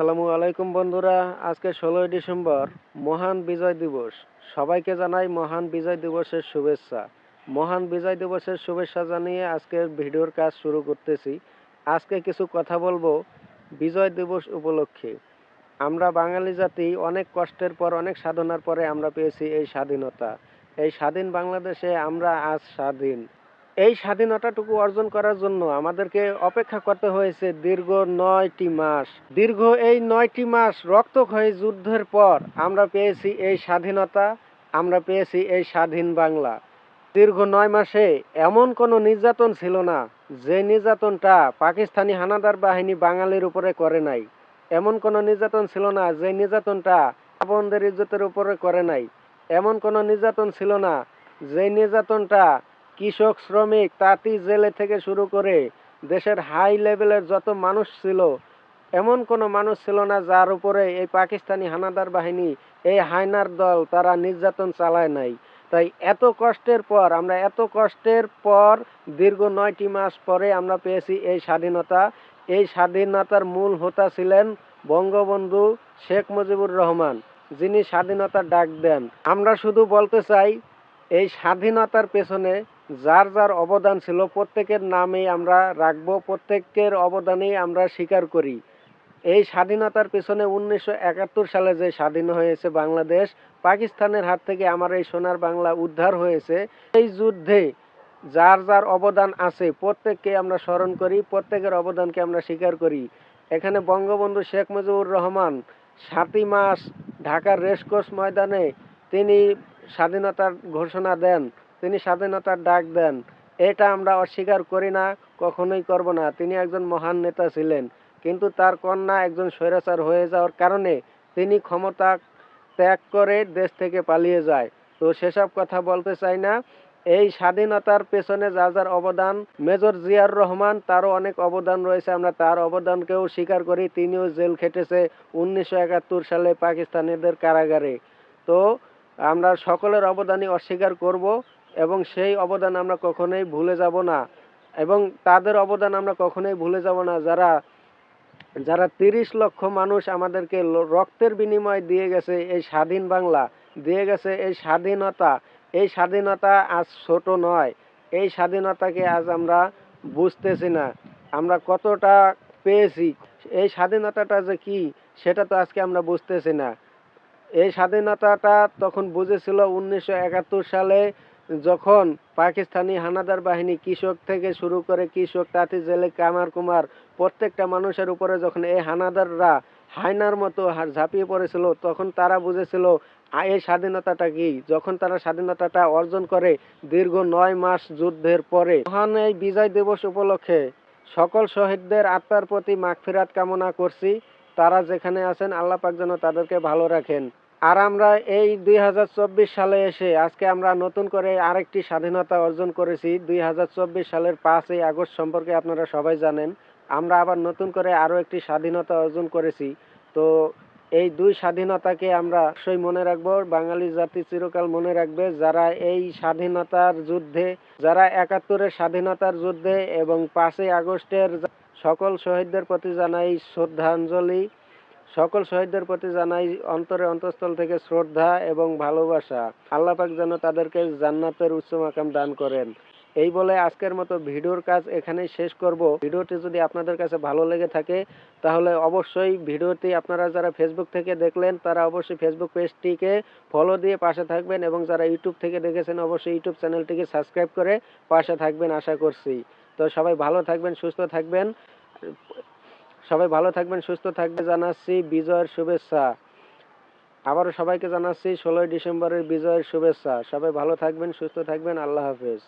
আসসালামু আলাইকুম বন্ধুরা, আজকে ষোলোই ডিসেম্বর, মহান বিজয় দিবস। সবাইকে জানাই মহান বিজয় দিবসের শুভেচ্ছা। মহান বিজয় দিবসের শুভেচ্ছা জানিয়ে আজকের ভিডিওর কাজ শুরু করতেছি। আজকে কিছু কথা বলব বিজয় দিবস উপলক্ষে। আমরা বাঙালি জাতি, অনেক কষ্টের পর, অনেক সাধনার পরে আমরা পেয়েছি এই স্বাধীনতা। এই স্বাধীন বাংলাদেশে আমরা আজ স্বাধীন। এই স্বাধীনতাটুকু অর্জন করার জন্য আমাদেরকে অপেক্ষা করতে হয়েছে দীর্ঘ নয়টি মাস। দীর্ঘ এই নয়টি মাস রক্তক্ষয়ী যুদ্ধের পর আমরা পেয়েছি এই স্বাধীনতা, আমরা পেয়েছি এই স্বাধীন বাংলা। দীর্ঘ নয় মাসে এমন কোনো নির্যাতন ছিল না, যে নির্যাতনটা পাকিস্তানি হানাদার বাহিনী বাঙালির উপরে করে নাই। এমন কোনো নির্যাতন ছিল না, যে নির্যাতনটা আপনদের ইজ্জতের উপরে করে নাই। এমন কোনো নির্যাতন ছিল না, যে নির্যাতনটা কৃষক, শ্রমিক, তাঁতি জেলে থেকে শুরু করে দেশের হাই লেভেলের যত মানুষ ছিল, এমন কোনো মানুষ ছিল না যার উপরে এই পাকিস্তানি হানাদার বাহিনী, এই হায়নার দল তারা নির্যাতন চালায় নাই। তাই এত কষ্টের পর, আমরা এত কষ্টের পর, দীর্ঘ নয়টি মাস পরে আমরা পেয়েছি এই স্বাধীনতা। এই স্বাধীনতার মূল হোতা ছিলেন বঙ্গবন্ধু শেখ মুজিবুর রহমান, যিনি স্বাধীনতার ডাক দেন। আমরা শুধু বলতে চাই, এই স্বাধীনতার পেছনে যার যার অবদান ছিল, প্রত্যেকের নামেই আমরা রাখব, প্রত্যেকের অবদানেই আমরা স্বীকার করি। এই স্বাধীনতার পেছনে উনিশশো একাত্তর সালে যে স্বাধীন হয়েছে বাংলাদেশ, পাকিস্তানের হাত থেকে আমার এই সোনার বাংলা উদ্ধার হয়েছে। এই যুদ্ধে যার যার অবদান আছে, প্রত্যেককে আমরা স্মরণ করি, প্রত্যেকের অবদানকে আমরা স্বীকার করি। এখানে বঙ্গবন্ধু শেখ মুজিবুর রহমান সাতই মাস ঢাকার রেসকোর্স ময়দানে তিনি স্বাধীনতার ঘোষণা দেন। তিনি স্বাধীনতার ডাক দেন। এটা আমরা অস্বীকার করি না, কখনোই করব না। তিনি একজন মহান নেতা ছিলেন, কিন্তু তার কন্যা একজন স্বৈরাচার হয়ে যাওয়ার কারণে তিনি ক্ষমতা ত্যাগ করে দেশ থেকে পালিয়ে যায়। তো সেসব কথা বলতে চাই না। এই স্বাধীনতার পেছনে যা যার অবদান, মেজর জিয়ার রহমান তারও অনেক অবদান রয়েছে, আমরা তার অবদানকেও স্বীকার করি। তিনিও জেল খেটেছে উনিশশো একাত্তর সালে পাকিস্তানিদের কারাগারে। তো আমরা সকলের অবদানই অস্বীকার করব। এবং সেই অবদান আমরা কখনোই ভুলে যাব না। এবং তাদের অবদান আমরা কখনোই ভুলে যাব না। যারা যারা তিরিশ লক্ষ মানুষ আমাদেরকে রক্তের বিনিময় দিয়ে গেছে এই স্বাধীন বাংলা, দিয়ে গেছে এই স্বাধীনতা এই স্বাধীনতা আজ ছোট নয়। এই স্বাধীনতাকে আজ আমরা বুঝতেছি না। আমরা কতটা পেয়েছি। এই স্বাধীনতাটা যে কি, সেটা তো আজকে আমরা বুঝতেছি না। এই স্বাধীনতাটা তখন বুঝেছিল উনিশশো একাত্তর সালে যখন পাকিস্তানি হানাদার বাহিনী কৃষক থেকে শুরু করে কৃষক, তাঁতি, জেলে, কামার কুমার প্রত্যেকটা মানুষের উপরে যখন এই হানাদাররা হায়নার মতো ঝাঁপিয়ে পড়েছিল, তখন তারা বুঝেছিল এই স্বাধীনতাটা কি? যখন তারা স্বাধীনতাটা অর্জন করে দীর্ঘ নয় মাস যুদ্ধের পরে, মহান এই বিজয় দিবস উপলক্ষে সকল শহীদদের আত্মার প্রতি মাগফিরাত কামনা করছি। তারা যেখানে আছেন, আল্লাহ পাক যেন তাদেরকে ভালো রাখেন। আর আমরা এই দুই হাজার চব্বিশ সালে এসে আজকে আমরা নতুন করে আরেকটি স্বাধীনতা অর্জন করেছি। দুই হাজার চব্বিশ সালের পাঁচই আগস্ট সম্পর্কে আপনারা সবাই জানেন। আমরা আবার নতুন করে আরও একটি স্বাধীনতা অর্জন করেছি। তো এই দুই স্বাধীনতাকে আমরা অবশ্যই মনে রাখব। বাঙালি জাতি চিরকাল মনে রাখবে যারা এই স্বাধীনতার যুদ্ধে, যারা একাত্তরের স্বাধীনতার যুদ্ধে এবং পাঁচই আগস্টের সকল শহীদদের প্রতি জানাই শ্রদ্ধাঞ্জলি। সকল শহীদদের প্রতি জানাই অন্তরে অন্তঃস্থল থেকে শ্রদ্ধা এবং ভালোবাসা। আল্লাহ পাক যেন তাদেরকে জান্নাতের উচ্চ মাকাম দান করেন। এই বলে আজকের মতো ভিডিওর কাজ এখানেই শেষ করব। ভিডিওটি যদি আপনাদের কাছে ভালো লেগে থাকে, তাহলে অবশ্যই ভিডিওটি আপনারা যারা ফেসবুক থেকে দেখলেন, তারা অবশ্যই ফেসবুক পেজটিকে ফলো দিয়ে পাশে থাকবেন এবং যারা ইউটিউব থেকে দেখেছেন, অবশ্যই ইউটিউব চ্যানেলটিকে সাবস্ক্রাইব করে পাশে থাকবেন, আশা করছি। তো সবাই ভালো থাকবেন, সুস্থ থাকবেন। সবাই ভালো থাকবেন, সুস্থ থাকবে জানাচ্ছি বিজয়ের শুভেচ্ছা। আবারও সবাইকে জানাচ্ছি, ষোলোই ডিসেম্বরের বিজয়ের শুভেচ্ছা। সবাই ভালো থাকবেন, সুস্থ থাকবেন। আল্লাহ হাফেজ।